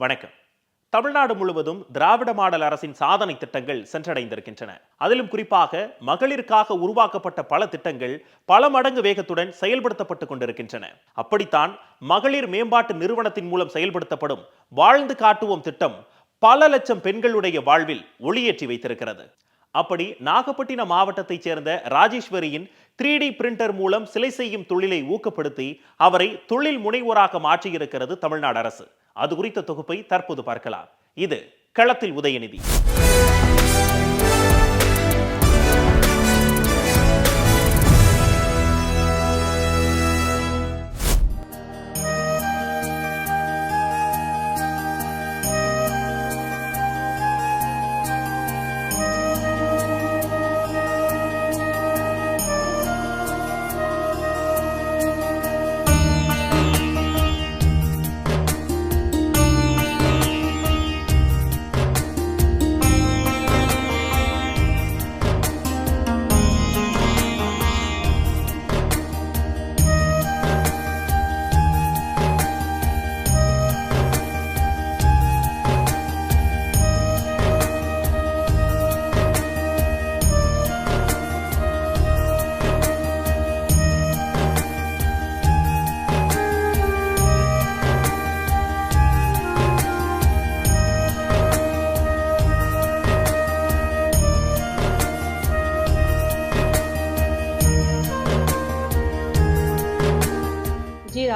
வணக்கம். தமிழ்நாடு முழுவதும் திராவிட மாடல் அரசின் சாதனை திட்டங்கள் சென்றடைந்திருக்கின்றன. அதிலும் குறிப்பாக மகளிருக்காக உருவாக்கப்பட்ட பல திட்டங்கள் பல மடங்கு வேகத்துடன் செயல்படுத்தப்பட்டுக் கொண்டிருக்கின்றன. அப்படித்தான் மகளிர் மேம்பாட்டு நிறுவனத்தின் மூலம் செயல்படுத்தப்படும் வாழ்ந்து காட்டுவோம் திட்டம் பல லட்சம் பெண்களுடைய வாழ்வில் ஒளியேற்றி வைத்திருக்கிறது. அப்படி நாகப்பட்டினம் மாவட்டத்தைச் சேர்ந்த ராஜேஸ்வரியின் த்ரீ டி பிரிண்டர் மூலம் சிலை செய்யும் தொழிலை ஊக்கப்படுத்தி அவரை தொழில் முனைவோராக மாற்றியிருக்கிறது தமிழ்நாடு அரசு. அது குறித்த தொகுப்பை தற்போது பார்க்கலாம். இது களத்தில் உதயநிதி.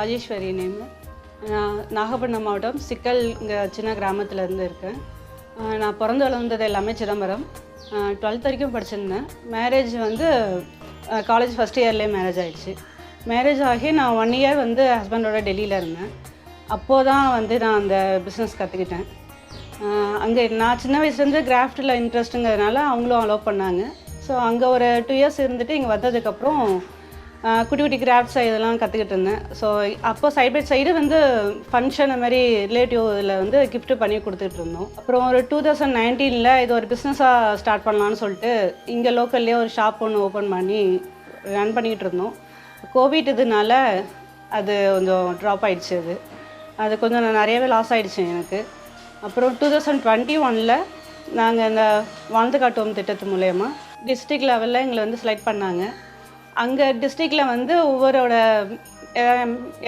ராஜேஸ்வரி நேம் நான் நாகப்பட்டினம் மாவட்டம் சிக்கல் இங்கே சின்ன கிராமத்துலேருந்து இருக்கேன். நான் பிறந்து வளர்ந்தது எல்லாமே சிதம்பரம். டுவெல்த் வரைக்கும் படிச்சிருந்தேன். மேரேஜ் வந்து காலேஜ் ஃபஸ்ட் இயர்லேயே மேரேஜ் ஆகிடுச்சு மேரேஜ் ஆகி நான் ஒன் இயர் வந்து ஹஸ்பண்டோட டெல்லியில் இருந்தேன். அப்போது தான் வந்து நான் அந்த பிஸ்னஸ் கற்றுக்கிட்டேன் அங்கே நான் சின்ன வயசுலேருந்து கிராஃப்டில் இன்ட்ரெஸ்ட்டுங்கிறதுனால அவங்களும் அலோவ் பண்ணாங்க. ஸோ அங்கே ஒரு டூ இயர்ஸ் இருந்துட்டு இங்கே வந்ததுக்கப்புறம் குட்டி குட்டி கிராஃப்ட்ஸ் இதெல்லாம் கற்றுக்கிட்டு இருந்தேன். ஸோ அப்போ சைட் பை சைடு வந்து ஃபங்க்ஷன் அந்த மாதிரி ரிலேட்டிவ் இதில் வந்து கிஃப்ட்டு பண்ணி கொடுத்துட்டு இருந்தோம். அப்புறம் ஒரு டூ தௌசண்ட் நைன்டீனில் இது ஒரு பிஸ்னஸாக ஸ்டார்ட் பண்ணலான்னு சொல்லிட்டு இங்கே லோக்கல்லே ஒரு ஷாப் ஒன்று ஓப்பன் பண்ணி ரன் பண்ணிக்கிட்டு இருந்தோம். கோவிட் இதனால அது கொஞ்சம் ட்ராப் ஆகிடுச்சு அது. அது கொஞ்சம் நிறையவே லாஸ் ஆகிடுச்சு எனக்கு. அப்புறம் டூ தௌசண்ட் டுவெண்ட்டி ஒனில் நாங்கள் இந்த வாழ்ந்து காட்டுவோம் திட்டத்து மூலயமா டிஸ்ட்ரிக்ட் லெவலில் எங்களை வந்து செலக்ட் பண்ணாங்க. அங்கே டிஸ்ட்ரிக்டில் வந்து ஒவ்வொருவோட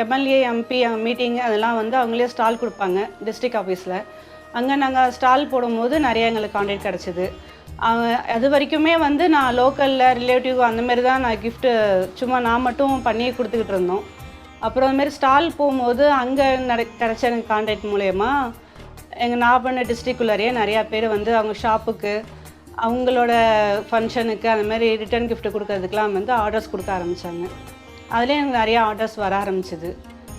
எம்எல்ஏ எம்பி மீட்டிங் அதெல்லாம் வந்து அவங்களே ஸ்டால் கொடுப்பாங்க டிஸ்ட்ரிக்ட் ஆஃபீஸில் அங்கே நாங்கள் ஸ்டால் போடும்போது நிறைய எங்களுக்கு கான்டாக்ட் கிடச்சிது. அது வரைக்குமே வந்து நான் லோக்கலில் ரிலேட்டிவ் அந்த மாதிரி தான் நான் கிஃப்ட்டு சும்மா நான் மட்டும் பண்ணி கொடுத்துக்கிட்டு இருந்தோம். அப்புறம் அதுமாரி ஸ்டால் போகும்போது அங்கே நட கிடச்ச எனக்கு கான்டாக்ட் மூலயமா எங்கள் நாகப்பட்டினம் டிஸ்ட்ரிக்குள்ளாரையே நிறையா பேர் வந்து அவங்க ஷாப்புக்கு அவங்களோட ஃபங்க்ஷனுக்கு அந்த மாதிரி ரிட்டர்ன் கிஃப்ட் கொடுக்கறதுக்கெலாம் வந்து ஆர்டர்ஸ் கொடுக்க ஆரம்பித்தாங்க அதுலேயே எனக்கு நிறையா ஆர்டர்ஸ் வர ஆரம்பிச்சிது.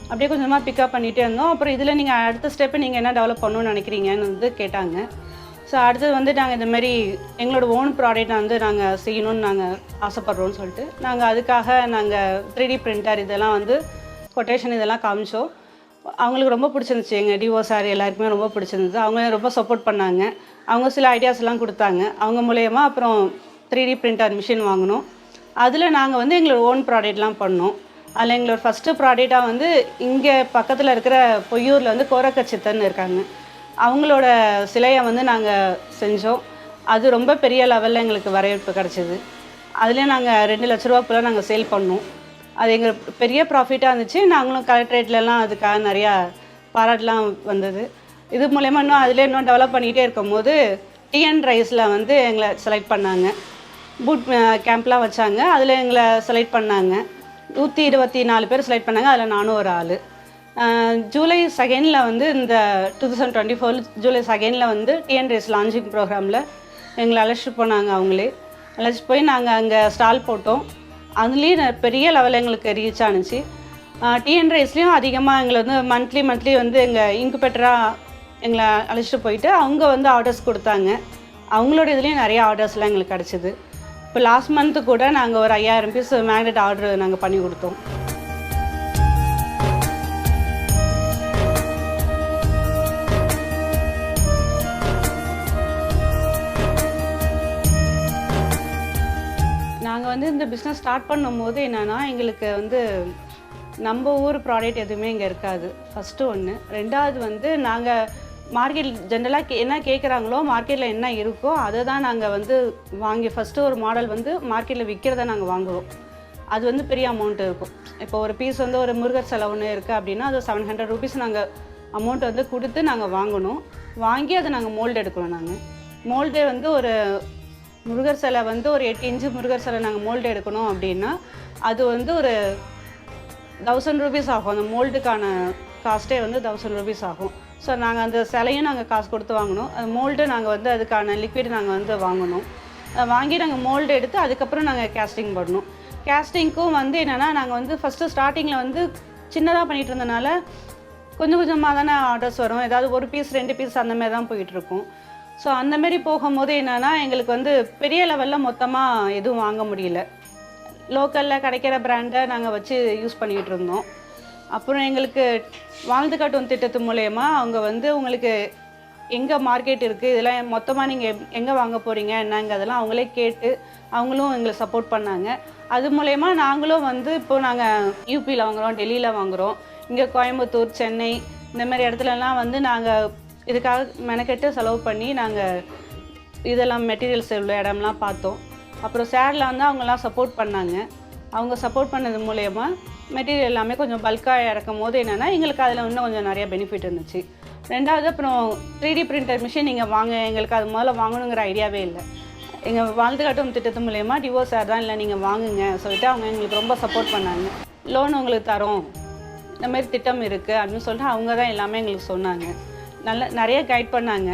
அப்படியே கொஞ்சமாக பிக்கப் பண்ணிகிட்டே இருந்தோம். அப்புறம் இதில் நீங்கள் அடுத்த ஸ்டெப்பு நீங்கள் என்ன டெவலப் பண்ணணும்னு நினைக்கிறீங்கன்னு வந்து கேட்டாங்க. ஸோ அடுத்தது வந்து நாங்கள் இந்த மாதிரி எங்களோட ஓன் ப்ராடக்ட்டை வந்து நாங்கள் செய்யணும்னு நாங்கள் ஆசைப்பட்றோம்னு சொல்லிட்டு நாங்கள் அதுக்காக நாங்கள் த்ரீ டி பிரிண்டர் இதெல்லாம் வந்து கொட்டேஷன் இதெல்லாம் காமிச்சோம். அவங்களுக்கு ரொம்ப பிடிச்சிருந்துச்சு. எங்கள் டிஓ சார் எல்லாருக்குமே ரொம்ப பிடிச்சிருந்தது. அவங்க ரொம்ப சப்போர்ட் பண்ணாங்க. அவங்க சில ஐடியாஸ்லாம் கொடுத்தாங்க. அவங்க மூலயமா அப்புறம் த்ரீ டி பிரிண்டர் மிஷின் வாங்கினோம். அதில் நாங்கள் வந்து எங்களோட ஓன் ப்ராடக்ட்லாம் பண்ணோம். அதில் எங்களோட ஃபஸ்ட்டு ப்ராடக்டாக வந்து இங்கே பக்கத்தில் இருக்கிற பொய்யூரில் வந்து கோரக்க சித்தன் இருக்காங்க. அவங்களோட சிலையை வந்து நாங்கள் செஞ்சோம். அது ரொம்ப பெரிய லெவலில் எங்களுக்கு வரவேற்பு கிடச்சிது. அதுலேயே நாங்கள் ரெண்டு லட்ச ரூபா போல் நாங்கள் சேல் பண்ணோம். அது எங்களுக்கு பெரிய ப்ராஃபிட்டாக இருந்துச்சு. நாங்களும் கலெக்டரேட்லலாம் அதுக்காக நிறையா பாராட்டெலாம் வந்தது. இது மூலயமா இன்னும் அதில் இன்னும் டெவலப் பண்ணிகிட்டே இருக்கும்போது டிஎன் ரைஸில் வந்து எங்களை செலக்ட் பண்ணாங்க. பூட் கேம்ப்லாம் வச்சாங்க. அதில் எங்களை செலக்ட் பண்ணாங்க. நூற்றி இருபத்தி நாலு பேர் செலக்ட் பண்ணாங்க. அதில் நானும் ஒரு ஆள். ஜூலை செகண்டில் வந்து இந்த two thousand twenty four July செகண்டில் வந்து டிஎன் ரைஸ் லான்ச்சிங் ப்ரோக்ராமில் எங்களை அழைச்சிட்டு போனாங்க அவங்களே. அழைச்சிட்டு போய் நாங்கள் அங்கே ஸ்டால் போட்டோம். அதுலேயும் பெரிய லெவலில் எங்களுக்கு ரீச் ஆனுச்சு. டிஎன் ரைஸ்லேயும் அதிகமாக எங்களை வந்து மந்த்லி மந்த்லி வந்து எங்கள் இன்குபேட்டராக எங்களை அழைச்சிட்டு போயிட்டு அவங்க வந்து ஆர்டர்ஸ் கொடுத்தாங்க. அவங்களோட இதுலேயும் நிறைய ஆர்டர்ஸ்லாம் எங்களுக்கு கிடச்சிது. இப்போ லாஸ்ட் மந்த்து கூட நாங்கள் ஒரு ஐயாயிரம் பீஸ் மேக்னெட் ஆர்டர் நாங்கள் பண்ணி கொடுத்தோம். நாங்கள் வந்து இந்த பிஸ்னஸ் ஸ்டார்ட் பண்ணும்போது என்னென்னா எங்களுக்கு வந்து நம்ம ஊர் ப்ராடக்ட் எதுவுமே இங்கே இருக்காது. ஃபஸ்ட்டு ஒன்று ரெண்டாவது வந்து நாங்கள் மார்க்கெட் ஜென்ரலாக என்ன கேட்குறாங்களோ மார்க்கெட்டில் என்ன இருக்கோ அதை தான் நாங்கள் வந்து வாங்கி ஃபஸ்ட்டு ஒரு மாடல் வந்து மார்க்கெட்டில் விற்கிறத நாங்கள் வாங்குவோம். அது வந்து பெரிய அமௌண்ட் இருக்கும். இப்போ ஒரு பீஸ் வந்து ஒரு முருகர் செலவுன்னு இருக்குது அப்படின்னா அது செவன் ஹண்ட்ரட் ருபீஸ் நாங்கள் அமௌண்ட் வந்து கொடுத்து நாங்கள் வாங்கணும். வாங்கி அதை நாங்கள் மோல்டு எடுக்கணும் நாங்கள் மோல்டு வந்து ஒரு முருகர் சிலை வந்து ஒரு எட்டு இன்ச்சு முருகர் சிலை நாங்கள் மோல்டு எடுக்கணும் அப்படின்னா அது வந்து ஒரு தௌசண்ட் ருபீஸ் ஆகும். அந்த மோல்டுக்கான காஸ்ட்டே வந்து தௌசண்ட் ருபீஸ் ஆகும். ஸோ நாங்கள் அந்த சிலையும் நாங்கள் காசு கொடுத்து வாங்கணும். அது மோல்டு நாங்கள் வந்து அதுக்கான லிக்விட் நாங்கள் வந்து வாங்கணும். வாங்கி நாங்கள் மோல்டு எடுத்து அதுக்கப்புறம் நாங்கள் கேஸ்டிங் பண்ணணும் கேஸ்டிங்க்கும் வந்து என்னென்னா நாங்கள் வந்து ஃபஸ்ட்டு ஸ்டார்டிங்கில் வந்து சின்னதாக பண்ணிகிட்டு இருந்தனால கொஞ்சம் கொஞ்சமாக தானே ஆர்டர்ஸ் வரும். ஏதாவது ஒரு பீஸ் ரெண்டு பீஸ் அந்த மாதிரி தான் போயிட்டுருக்கும் ஸோ அந்தமாரி போகும்போது என்னென்னா எங்களுக்கு வந்து பெரிய லெவலில் மொத்தமாக எதுவும் வாங்க முடியல. லோக்கலில் கிடைக்கிற பிராண்டை நாங்கள் வச்சு யூஸ் பண்ணிகிட்டு இருந்தோம். அப்புறம் எங்களுக்கு வாழ்ந்து காட்டும் திட்டத்து மூலயமா அவங்க வந்து உங்களுக்கு எங்கே மார்க்கெட் இருக்குது இதெல்லாம் மொத்தமாக நீங்கள் எங்கே வாங்க போகிறீங்க என்னங்க அதெல்லாம் அவங்களே கேட்டு அவங்களும் எங்களுக்கு சப்போர்ட் பண்ணாங்க. அது மூலயமா நாங்களும் வந்து இப்போது நாங்கள் யூபியில் வாங்குகிறோம் டெல்லியில் வாங்குகிறோம் இங்கே கோயம்புத்தூர் சென்னை இந்த மாதிரி இடத்துலலாம் வந்து நாங்கள் இதுக்காக மெனக்கெட்டு செலவு பண்ணி நாங்கள் இதெல்லாம் மெட்டீரியல்ஸ் உள்ள இடம்லாம் பார்த்தோம். அப்புறம் சேரில் வந்து அவங்கெல்லாம் சப்போர்ட் பண்ணாங்க. அவங்க சப்போர்ட் பண்ணது மூலயமா மெட்டீரியல் எல்லாமே கொஞ்சம் பல்காக இறக்கும் போது என்னென்னா எங்களுக்கு அதில் இன்னும் கொஞ்சம் நிறைய பெனிஃபிட் இருந்துச்சு. ரெண்டாவது அப்புறம் த்ரீ டி பிரிண்டர் மிஷின் நீங்கள் வாங்க எங்களுக்கு அது முதல்ல வாங்கணுங்கிற ஐடியாவே இல்லை. எங்கள் வாழ்ந்து காட்டும் திட்டத்து மூலயமா டிவோர்ஸ் சார் தான் இல்லை நீங்கள் வாங்குங்க சொல்லிட்டு அவங்க எங்களுக்கு ரொம்ப சப்போர்ட் பண்ணாங்க. லோன் உங்களுக்கு தரோம். இந்த மாதிரி திட்டம் இருக்குது அப்படின்னு சொல்லிட்டு அவங்க தான் எல்லாமே எங்களுக்கு சொன்னாங்க. நல்ல நிறைய கைட் பண்ணாங்க.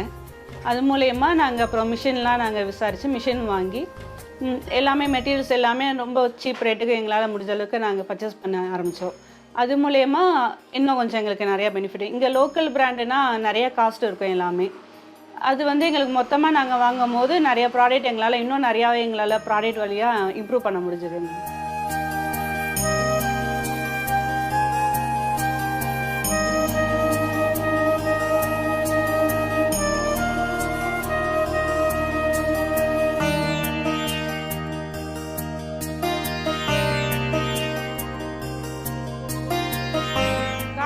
அது மூலயமா நாங்கள் அப்புறம் மிஷின்லாம் நாங்கள் விசாரித்து மிஷின் வாங்கி எல்லாமே மெட்டீரியல்ஸ் எல்லாமே ரொம்ப சீப் ரேட்டுக்கு எங்களால் முடிஞ்ச அளவுக்கு நாங்கள் பர்ச்சேஸ் பண்ண ஆரம்பித்தோம் அது மூலயமா இன்னும் கொஞ்சம் எங்களுக்கு நிறைய பெனிஃபிட் இங்கே லோக்கல் பிராண்டுனா நிறைய காஸ்ட் இருக்கும் எல்லாமே. அது வந்து எங்களுக்கு மொத்தமாக நாங்கள் வாங்கும் போது நிறைய ப்ராடக்ட் எங்களால் இன்னும் நிறையாவே எங்களால் ப்ராடக்ட் வழியாக இம்ப்ரூவ் பண்ண முடிஞ்சது.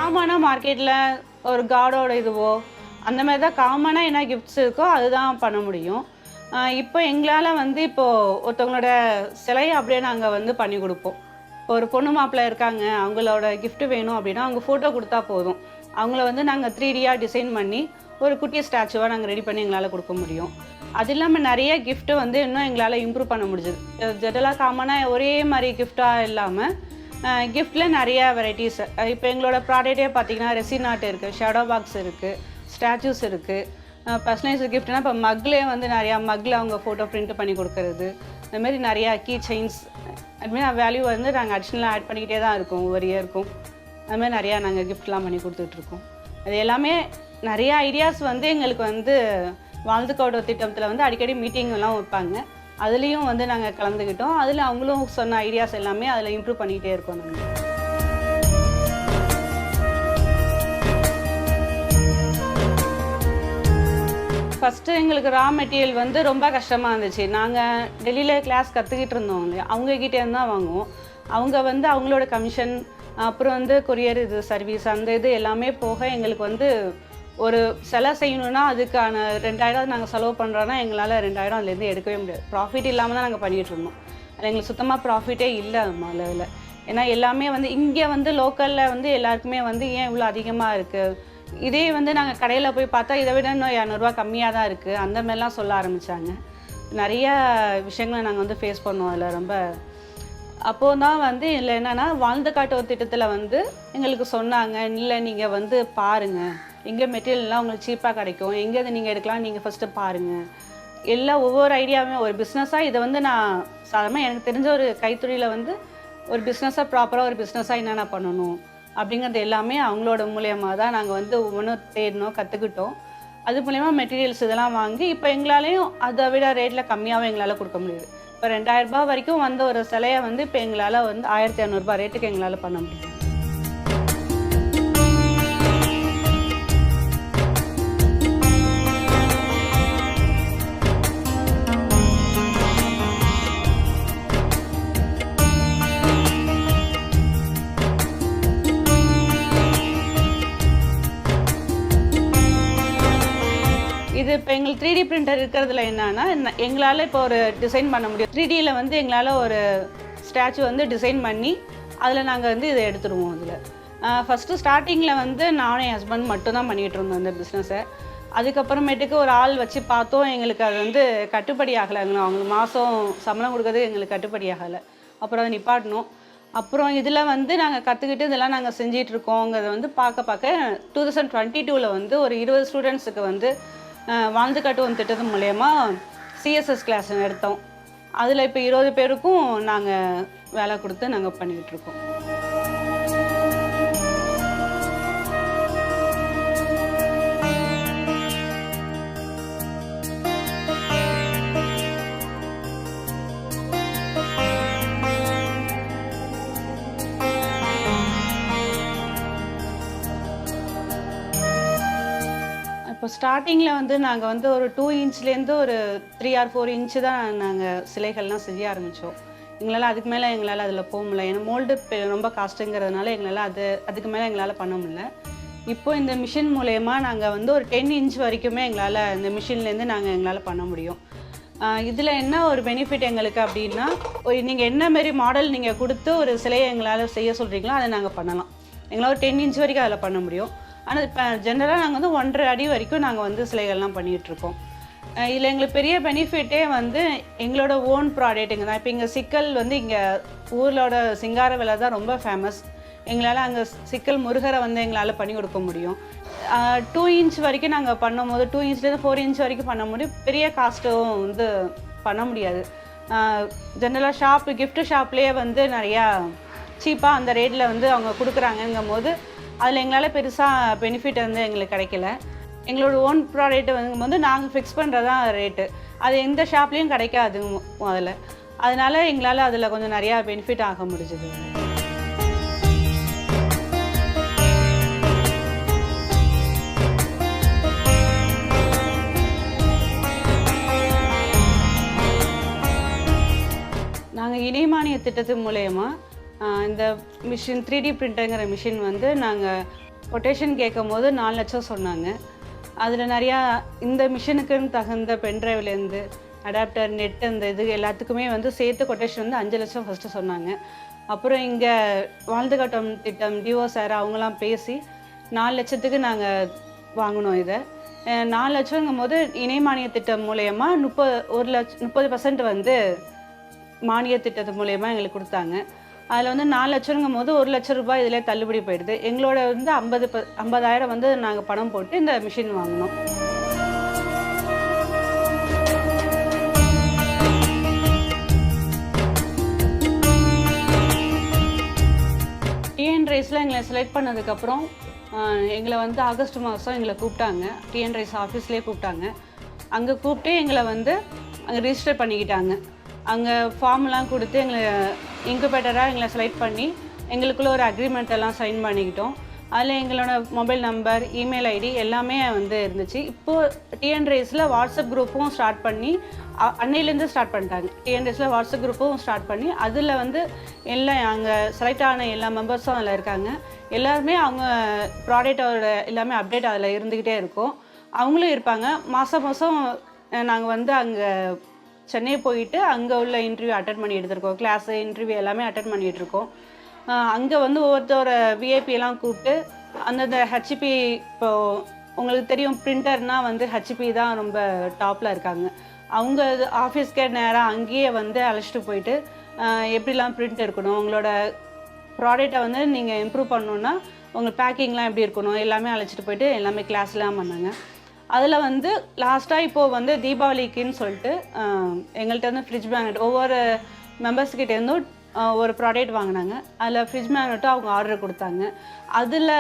காமனாக மார்க்கெட்டில் ஒரு காடோட இதுவோ அந்த மாதிரி தான் காமனாக என்ன கிஃப்ட்ஸ் இருக்கோ அதுதான் பண்ண முடியும். இப்போ எங்களால் வந்து இப்போது ஒருத்தவங்களோட சிலையை அப்படியே நாங்கள் வந்து பண்ணி கொடுப்போம். இப்போ ஒரு பொண்ணு மாப்பிள்ளை இருக்காங்க அவங்களோட கிஃப்ட்டு வேணும் அப்படின்னா அவங்க ஃபோட்டோ கொடுத்தா போதும். அவங்கள வந்து நாங்கள் த்ரீ டியாக டிசைன் பண்ணி ஒரு குட்டி ஸ்டாச்சுவாக நாங்கள் ரெடி பண்ணி எங்களால் கொடுக்க முடியும். அது இல்லாமல் நிறைய கிஃப்ட்டு வந்து இன்னும் எங்களால் இம்ப்ரூவ் பண்ண முடிஞ்சுது. ஜெனரலாக காமனாக ஒரே மாதிரி கிஃப்டாக இல்லாமல் கிஃப்டில் நிறைய வெரைட்டிஸ் இப்போ எங்களோட ப்ராடக்டே பார்த்தீங்கன்னா ரெசின் ஆர்ட் இருக்குது ஷேடோ பாக்ஸ் இருக்குது ஸ்டாச்சூஸ் இருக்குது பர்சனலைஸ் கிஃப்ட்னா இப்போ மக்லேயே வந்து நிறையா மக்கில் அவங்க ஃபோட்டோ பிரிண்ட் பண்ணி கொடுக்கறது. இந்தமாரி நிறையா கீ செயின்ஸ் அதுமாரி வேல்யூ வந்து நாங்கள் அடிஷ்னலாக ஆட் பண்ணிக்கிட்டே தான் இருக்கோம் ஒவ்வொரு இயருக்கும் அதுமாதிரி நிறையா நாங்கள் கிஃப்ட்லாம் பண்ணி கொடுத்துட்ருக்கோம். அது எல்லாமே நிறைய ஐடியாஸ் வந்து எங்களுக்கு வந்து வாழ்ந்து திட்டத்தில் வந்து அடிக்கடி மீட்டிங்லாம் வைப்பாங்க. அதுலேயும் வந்து நாங்கள் கலந்துக்கிட்டோம். அதில் அவங்களும் சொன்ன ஐடியாஸ் எல்லாமே அதில் இம்ப்ரூவ் பண்ணிக்கிட்டே இருக்கோம் நாங்கள் ஃபஸ்ட்டு எங்களுக்கு ரா மெட்டீரியல் வந்து ரொம்ப கஷ்டமாக இருந்துச்சு. நாங்கள் டெல்லியில் கிளாஸ் கற்றுக்கிட்டு இருந்தோம் இல்லையா? அவங்கக்கிட்டே தான் வாங்குவோம். அவங்க வந்து அவங்களோட கமிஷன் அப்புறம் வந்து கொரியர் இது சர்வீஸ் அந்த இது எல்லாமே போக எங்களுக்கு வந்து ஒரு செலை செய்யணும்னா அதுக்கான ரெண்டாயிரம் நாங்கள் செலவு பண்ணுறோன்னா எங்களால் ரெண்டாயிரம் அதுலேருந்து எடுக்கவே முடியாது. ப்ராஃபிட் இல்லாமல் தான் நாங்கள் பண்ணிகிட்டு இருந்தோம். அதில் எங்களுக்கு சுத்தமாக ப்ராஃபிட்டே இல்லை அதில் ஏன்னா எல்லாமே வந்து இங்கே வந்து லோக்கலில் வந்து எல்லாருக்குமே வந்து ஏன் இவ்வளோ அதிகமாக இருக்குது இதே வந்து நாங்கள் கடையில் போய் பார்த்தா இதை விட இன்னும் இரநூறுவா கம்மியாக தான் இருக்குது அந்த மாதிரிலாம் சொல்ல ஆரம்பித்தாங்க நிறைய விஷயங்களை நாங்கள் வந்து ஃபேஸ் பண்ணோம் அதில் ரொம்ப. அப்போது தான் வந்து இல்லை என்னென்னா வாழ்ந்த காட்டு திட்டத்தில் வந்து எங்களுக்கு சொன்னாங்க இல்லை நீங்கள் வந்து பாருங்கள் எங்கே மெட்டீரியல்லாம் உங்களுக்கு சீப்பாக கிடைக்கும். எங்கே இதை நீங்கள் எடுக்கலாம் நீங்கள் ஃபஸ்ட்டு பாருங்கள் எல்லா ஒவ்வொரு ஐடியாவுமே ஒரு பிஸ்னஸாக இதை வந்து நான் சாதாரணமாக எனக்கு தெரிஞ்ச ஒரு கைத்தொழில வந்து ஒரு பிஸ்னஸாக ப்ராப்பராக ஒரு பிஸ்னஸாக என்னென்ன பண்ணணும் அப்படிங்கிறது எல்லாமே அவங்களோட மூலியமாக தான் நாங்கள் வந்து ஒவ்வொன்றும் தேடினோம் கற்றுக்கிட்டோம் அது மூலயமா மெட்டீரியல்ஸ் இதெல்லாம் வாங்கி இப்போ எங்களாலேயும் அதை விட ரேட்டில் கம்மியாகவும் எங்களால் கொடுக்க முடியுது. இப்போ ரெண்டாயிரம் ரூபாய் வரைக்கும் வந்த ஒரு சிலையை வந்து இப்போ எங்களால் வந்து ஆயிரத்தி இரநூறுபா ரேட்டுக்கு எங்களால் பண்ண முடியும் த்ரீ டி பிரிண்டர் இருக்கிறதுல என்னன்னா எங்களால் இப்போ ஒரு டிசைன் பண்ண முடியும். த்ரீ டியில் வந்து எங்களால் ஒரு ஸ்டாச்சு வந்து டிசைன் பண்ணி அதில் நாங்கள் வந்து இதை எடுத்துருவோம் அதில். ஃபஸ்ட்டு ஸ்டார்டிங்கில் வந்து நானும் என் ஹஸ்பண்ட் மட்டும்தான் பண்ணிகிட்டு இருந்தோம் அந்த பிஸ்னஸை அதுக்கப்புறமேட்டுக்கு ஒரு ஆள் வச்சு பார்த்தோம் எங்களுக்கு அது வந்து கட்டுப்படி ஆகலை. அவங்களுக்கு மாதம் சம்பளம் கொடுக்கறது எங்களுக்கு கட்டுப்படி ஆகலை. அப்புறம் அதை நிப்பாட்டினோம். அப்புறம் இதில் வந்து நாங்கள் கற்றுக்கிட்டு இதெல்லாம் நாங்கள் செஞ்சிட்ருக்கோங்கிறத வந்து பார்க்க பார்க்க டூ தௌசண்ட் டுவெண்ட்டி டூவில் வந்து ஒரு இருபது ஸ்டூடெண்ட்ஸுக்கு வந்து வாழ்ந்து காட்டுவோம் திட்டத்து மூலயமா சிஎஸ்எஸ் கிளாஸ் எடுத்தோம். அதில் இப்போ இருபது பேருக்கும் நாங்கள் வேலை கொடுத்து நாங்கள் பண்ணிக்கிட்டு இப்போ ஸ்டார்டிங்கில் வந்து நாங்கள் வந்து ஒரு டூ இன்ச்லேருந்து ஒரு த்ரீ ஆர் ஃபோர் இன்ச்சு தான் நாங்கள் சிலைகள்லாம் செய்ய ஆரம்பித்தோம் எங்களால் அதுக்கு மேலே எங்களால் அதில் போக முடியல. ஏன்னா மோல்டு ரொம்ப காஸ்ட்டுங்கிறதுனால எங்களால் அது அதுக்கு மேலே எங்களால் பண்ண முடியல. இப்போ இந்த மிஷின் மூலயமா நாங்கள் வந்து ஒரு டென் இன்ச் வரைக்குமே எங்களால் இந்த மிஷின்லேருந்து நாங்கள் எங்களால் பண்ண முடியும். இதில் என்ன ஒரு பெனிஃபிட் எங்களுக்கு அப்படின்னா ஒரு நீங்கள் என்ன மாரி மாடல் நீங்கள் கொடுத்து ஒரு சிலையை எங்களால் செய்ய சொல்கிறீங்களோ அதை நாங்கள் பண்ணலாம். எங்களால் ஒரு டென் இன்ச் வரைக்கும் அதில் பண்ண முடியும். ஆனால் இப்போ ஜென்ரலாக நாங்கள் வந்து ஒன்றரை அடி வரைக்கும் நாங்கள் வந்து சிலைகள்லாம் பண்ணிகிட்ருக்கோம் இதில் எங்களுக்கு பெரிய பெனிஃபிட்டே வந்து எங்களோட ஓன் ப்ராடக்ட்டுங்க தான். இப்போ இங்கே சிக்கல் வந்து இங்கே ஊரோட சிங்கார விலை தான் ரொம்ப ஃபேமஸ் எங்களால் அங்கே சிக்கல் முருகரை வந்து எங்களால் பண்ணி கொடுக்க முடியும். டூ இன்ச் வரைக்கும் நாங்கள் பண்ணும்போது டூ இன்ச்லேருந்து ஃபோர் இன்ச் வரைக்கும் பண்ண முடியும். பெரிய காஸ்ட்டும் வந்து பண்ண முடியாது. ஜென்ரலாக ஷாப்பு கிஃப்ட் ஷாப்லேயே வந்து நிறையா சீப்பாக அந்த ரேட்டில் வந்து அவங்க கொடுக்குறாங்கங்கும் போது அதில் எங்களால் பெருசாக பெனிஃபிட் வந்து எங்களுக்கு கிடைக்கல. எங்களோட ஓன் ப்ராடக்ட் வந்து நாங்கள் ஃபிக்ஸ் பண்ணுறது தான் ரேட்டு அது எந்த ஷாப்லேயும் கிடைக்காது அதில் அதனால் எங்களால் அதில் கொஞ்சம் நிறையா பெனிஃபிட் ஆக முடிஞ்சுது. நாங்கள் இணைமானிய திட்டத்து மூலயமா இந்த மிஷின் த்ரீ டி பிரிண்டருங்கிற மிஷின் வந்து நாங்கள் கொட்டேஷன் கேட்கும் போது நாலு லட்சம் சொன்னாங்க. அதில் நிறையா இந்த மிஷினுக்குன்னு தகுந்த பென்ட்ரைவ்லேருந்து அடாப்டர் நெட் அந்த இது எல்லாத்துக்குமே வந்து சேர்த்து கொட்டேஷன் வந்து அஞ்சு லட்சம் ஃபஸ்ட்டு சொன்னாங்க. அப்புறம் இங்கே வாழ்ந்து காட்டும் திட்டம் டிஓ சார் அவங்களாம் பேசி நாலு லட்சத்துக்கு நாங்கள் வாங்கினோம் இதை. நாலு லட்சங்கும் போது இணை மானிய திட்டம் மூலயமா முப்பது ஒரு லட்ச முப்பது பர்சன்ட் வந்து மானிய திட்டத்து மூலயமா எங்களுக்கு கொடுத்தாங்க. அதில் வந்து நாலு லட்சங்கும் போது ஒரு லட்ச ரூபாய் இதில் தள்ளுபடி போயிடுது. எங்களோட வந்து ஐம்பது ப ஐம்பதாயிரம் வந்து நாங்கள் பணம் போட்டு இந்த மிஷின் வாங்கினோம். டிஎன் ரைஸில் எங்களை செலக்ட் பண்ணதுக்கப்புறம் எங்களை வந்து ஆகஸ்ட் மாதம் எங்களை கூப்பிட்டாங்க. டிஎன் ரைஸ் ஆஃபீஸ்லேயே கூப்பிட்டாங்க. அங்கே கூப்பிட்டு எங்களை வந்து அங்கே ரிஜிஸ்டர் பண்ணிக்கிட்டாங்க. அங்கே ஃபார்ம்லாம் கொடுத்து எங்களை இன்குபேட்டராக எங்களை செலக்ட் பண்ணி எங்களுக்குள்ள ஒரு அக்ரிமெண்ட் எல்லாம் சைன் பண்ணிக்கிட்டோம். அதில் எங்களோட மொபைல் நம்பர் இமெயில் ஐடி எல்லாமே வந்து இருந்துச்சு. இப்போது டிஎன் ரேஸில் வாட்ஸ்அப் குரூப்பும் ஸ்டார்ட் பண்ணி அன்னையிலேருந்து ஸ்டார்ட் பண்ணிட்டாங்க. டிஎன் ரேஸில் வாட்ஸ்அப் குரூப்பும் ஸ்டார்ட் பண்ணி அதில் வந்து எல்லாம் அங்கே செலக்ட் ஆன எல்லா மெம்பர்ஸும் அதில் இருக்காங்க. எல்லாருமே அவங்க ப்ராடக்டோட எல்லாமே அப்டேட் அதில் இருந்துக்கிட்டே இருக்கும். அவங்களும் இருப்பாங்க. மாதம் மாதம் நாங்கள் வந்து அங்கே சென்னை போயிட்டு அங்கே உள்ள இன்டர்வியூ அட்டன் பண்ணி எடுத்திருக்கோம். கிளாஸு இன்டர்வியூ எல்லாமே அட்டன் பண்ணிகிட்டு இருக்கோம். அங்கே வந்து ஒவ்வொருத்தரோட விஐபியெல்லாம் கூப்பிட்டு அந்தந்த ஹெச்பி இப்போ உங்களுக்கு தெரியும் பிரிண்டர்னால் வந்து ஹெச்பி தான் ரொம்ப டாப்பில் இருக்காங்க. அவங்க ஆஃபீஸ்க்கே நேராக அங்கேயே வந்து அழைச்சிட்டு போயிட்டு எப்படிலாம் பிரிண்ட் இருக்கணும் உங்களோட ப்ராடக்டை வந்து நீங்கள் இம்ப்ரூவ் பண்ணணுன்னா உங்கள் பேக்கிங்லாம் எப்படி இருக்கணும் எல்லாமே அழைச்சிட்டு போயிட்டு எல்லாமே கிளாஸ்லாம் பண்ணாங்க. அதில் வந்து லாஸ்ட்டாக இப்போது வந்து தீபாவளிக்குன்னு சொல்லிட்டு எங்கள்கிட்ட வந்து ஃப்ரிட்ஜ் மேக்னெட் ஒவ்வொரு மெம்பர்ஸ்கிட்டேருந்தும் ஒரு ப்ராடக்ட் வாங்கினாங்க. அதில் ஃப்ரிட்ஜ் மேக்னெட்டும் அவங்க ஆர்டர் கொடுத்தாங்க. அதில்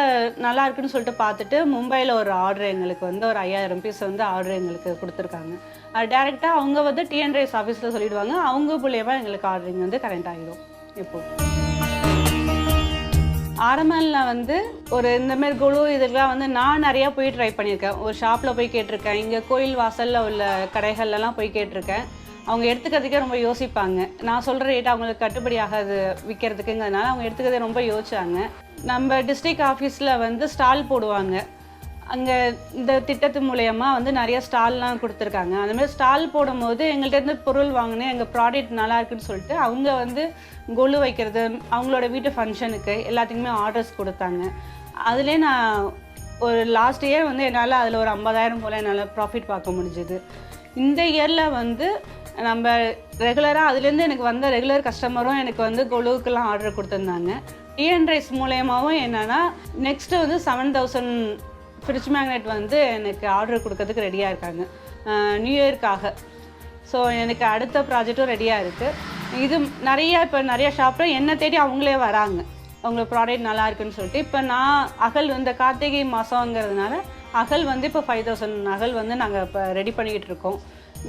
நல்லா இருக்குன்னு சொல்லிட்டு பார்த்துட்டு மும்பையில் ஒரு ஆர்டர் எங்களுக்கு வந்து ஒரு ஐயாயிரம் பீஸ் வந்து ஆர்டர் எங்களுக்கு கொடுத்துருக்காங்க. அது டேரெக்டாக அவங்க வந்து டிஎன் ஆஃபீஸில் சொல்லிவிடுவாங்க அவங்க மூலியமாக எங்களுக்கு ஆர்டரிங் வந்து கரெக்ட் ஆகிடும் இப்போது ஆரம்பலில் வந்து ஒரு இந்தமாரி குழு இதெல்லாம் வந்து நான் நிறையா போய் ட்ரை பண்ணியிருக்கேன். ஒரு ஷாப்பில் போய் கேட்டிருக்கேன். இங்கே கோயில் வாசலில் உள்ள கடைகள்லாம் போய் கேட்டிருக்கேன். அவங்க எடுத்துக்கிறதுக்கே ரொம்ப யோசிப்பாங்க. நான் சொல்கிற ரேட் அவங்களுக்கு கட்டுப்படி ஆகாது விற்கிறதுக்குங்கிறதுனால அவங்க எடுத்துக்கிறதே ரொம்ப யோசிச்சாங்க. நம்ம டிஸ்ட்ரிக்ட் ஆஃபீஸில் வந்து ஸ்டால் போடுவாங்க. அங்கே இந்த திட்டத்து மூலயமா வந்து நிறைய ஸ்டால்லாம் கொடுத்துருக்காங்க. அந்தமாதிரி ஸ்டால் போடும்போது எங்கள்கிட்ட இருந்து பொருள் வாங்கினேன் எங்கள் ப்ராடக்ட் நல்லா இருக்குன்னு சொல்லிட்டு அவங்க வந்து கொலு வைக்கிறது அவங்களோட வீட்டு ஃபங்க்ஷனுக்கு எல்லாத்துக்குமே ஆர்டர்ஸ் கொடுத்தாங்க. அதுலேயே நான் ஒரு லாஸ்ட் இயர் வந்து என்னால் அதில் ஒரு ஐம்பதாயிரம் போல் என்னால் ப்ராஃபிட் பார்க்க முடிஞ்சுது. இந்த இயரில் வந்து நம்ம ரெகுலராக அதுலேருந்து எனக்கு வந்த ரெகுலர் கஸ்டமரும் எனக்கு வந்து கொலுவுக்கெல்லாம் ஆர்டர் கொடுத்துருந்தாங்க. டிஎன் ரைஸ் மூலயமாவும் என்னென்னா நெக்ஸ்ட்டு வந்து செவன் தௌசண்ட் ஃப்ரிட்ஜ் மேக்னெட் வந்து எனக்கு ஆர்டர் கொடுக்கறதுக்கு ரெடியாக இருக்காங்க. நியூ இயர்க்காக ஸோ எனக்கு அடுத்த ப்ராஜெக்ட்டும் ரெடியாக இருக்குது இது நிறைய இப்போ நிறைய ஷாப்பில் என்ன தேடி அவங்களே வராங்க. அவங்க ப்ராடக்ட் நல்லா இருக்குன்னு சொல்லிட்டு. இப்போ நான் அகல் இந்த கார்த்திகை மாதங்கிறதுனால அகல் வந்து இப்போ ஃபைவ் தௌசண்ட் அகல் வந்து நாங்கள் இப்போ ரெடி பண்ணிக்கிட்டு இருக்கோம்.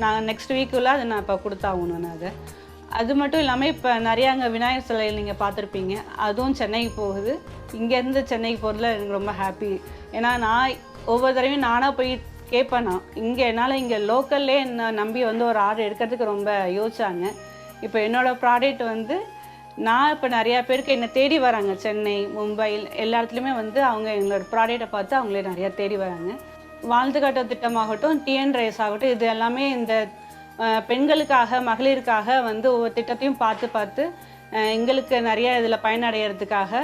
நான் நெக்ஸ்ட் வீக்குள்ளே அதை நான் இப்போ கொடுத்தாகணும் நான் அதை. அது மட்டும் இல்லாமல் இப்போ நிறைய அங்கே விநாயகர் சிலையில் நீங்கள் பார்த்துருப்பீங்க. அதுவும் சென்னைக்கு போகுது. இங்கேருந்து சென்னைக்கு போகிறதுல எனக்கு ரொம்ப ஹாப்பி ஏன்னா நான் ஒவ்வொரு தடவையும் நானாக போய் கேட்பேன் நான் இங்கே என்னால் இங்கே லோக்கல்லே என்ன நம்பி வந்து ஒரு ஆர்டர் எடுக்கிறதுக்கு ரொம்ப யோசிச்சாங்க. இப்போ என்னோடய ப்ராடக்ட் வந்து நான் இப்போ நிறையா பேருக்கு என்னை தேடி வராங்க. சென்னை மும்பை எல்லா இடத்துலையுமே வந்து அவங்க எங்களோட ப்ராடக்ட்டை பார்த்து அவங்களே நிறையா தேடி வராங்க. வாழ்ந்து காட்ட திட்டமாகட்டும் டிஎன் ரேஸ் ஆகட்டும் இது எல்லாமே இந்த பெண்களுக்காக மகளிருக்காக வந்து ஒவ்வொரு திட்டத்தையும் பார்த்து பார்த்து எங்களுக்கு நிறைய இதில் பயனடைகிறதுக்காக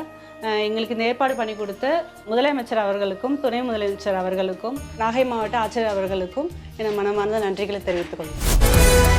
எங்களுக்கு இந்த ஏற்பாடு பண்ணி கொடுத்த முதலமைச்சர் அவர்களுக்கும் துணை முதலமைச்சர் அவர்களுக்கும் நாகை மாவட்ட ஆட்சியர் அவர்களுக்கும் என மனமார்ந்த நன்றிகளை தெரிவித்துக் கொள்கிறேன்.